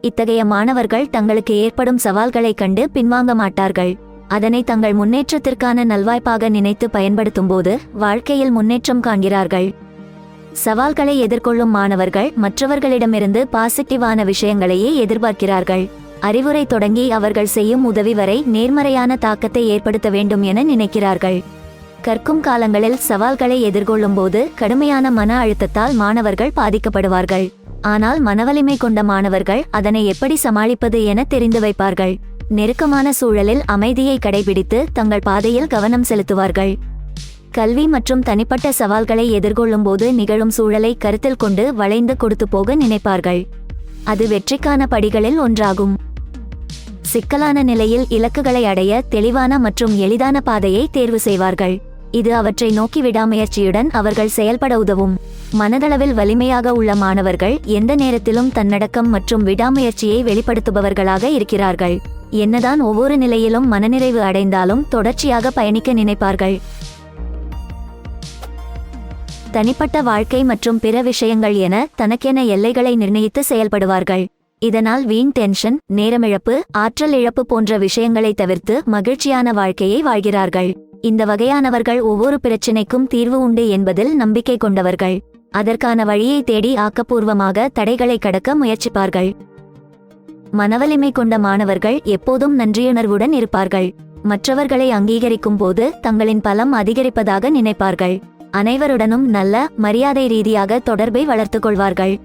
இத்தகைய மாணவர்கள் தங்களுக்கு ஏற்படும் சவால்களைக் கண்டு பின்வாங்க மாட்டார்கள். அதனை தங்கள் முன்னேற்றத்திற்கான நல்வாய்ப்பாக நினைத்து பயன்படுத்தும்போது வாழ்க்கையில் முன்னேற்றம் காண்கிறார்கள். சவால்களை எதிர்கொள்ளும் மாணவர்கள் மற்றவர்களிடமிருந்து பாசிட்டிவான விஷயங்களையே எதிர்பார்க்கிறார்கள். அறிவுரை தொடங்கி அவர்கள் செய்யும் உதவி வரை நேர்மறையான தாக்கத்தை ஏற்படுத்த வேண்டும் என நினைக்கிறார்கள். கற்கும் காலங்களில் சவால்களை எதிர்கொள்ளும் போது கடுமையான மன அழுத்தத்தால் மாணவர்கள் பாதிக்கப்படுவார்கள். ஆனால் மனவலிமை கொண்ட மாணவர்கள் அதனை எப்படி சமாளிப்பது என தெரிந்து வைப்பார்கள். நெருக்கமான சூழலில் அமைதியை கடைபிடித்து தங்கள் பாதையில் கவனம் செலுத்துவார்கள். கல்வி மற்றும் தனிப்பட்ட சவால்களை எதிர்கொள்ளும் போது நிகழும் சூழலை கருத்தில் கொண்டு வளைந்து கொடுத்து போக நினைப்பார்கள். அது வெற்றிக்கான படிகளில் ஒன்றாகும். சிக்கலான நிலையில் இலக்குகளை அடைய தெளிவான மற்றும் எளிதான பாதையை தேர்வு செய்வார்கள். இது அவற்றை நோக்கி விடாமுயற்சியுடன் அவர்கள் செயல்பட உதவும். மனதளவில் வலிமையாக உள்ள மாணவர்கள் எந்த நேரத்திலும் தன்னடக்கம் மற்றும் விடாமுயற்சியை வெளிப்படுத்துபவர்களாக இருக்கிறார்கள். என்னதான் ஒவ்வொரு நிலையிலும் மனநிறைவு அடைந்தாலும் தொடர்ச்சியாக பயணிக்க நினைப்பார்கள். தனிப்பட்ட வாழ்க்கை மற்றும் பிற விஷயங்கள் என தனக்கென எல்லைகளை நிர்ணயித்து செயல்படுவார்கள். இதனால் வீண் டென்ஷன் நேரமிழப்பு ஆற்றல் இழப்பு போன்ற விஷயங்களை தவிர்த்து மகிழ்ச்சியான வாழ்க்கையை வாழ்கிறார்கள். இந்த வகையானவர்கள் ஒவ்வொரு பிரச்சினைக்கும் தீர்வு உண்டு என்பதில் நம்பிக்கை கொண்டவர்கள். அதற்கான வழியை தேடி ஆக்கப்பூர்வமாக தடைகளை கடக்க முயற்சிப்பார்கள். மனவலிமை கொண்ட மாணவர்கள் எப்போதும் நன்றியுணர்வுடன் இருப்பார்கள். மற்றவர்களை அங்கீகரிக்கும் போது தங்களின் பலம் அதிகரிப்பதாக நினைப்பார்கள். அனைவருடனும் நல்ல மரியாதை ரீதியாக தொடர்பை வளர்த்துக் கொள்வார்கள்.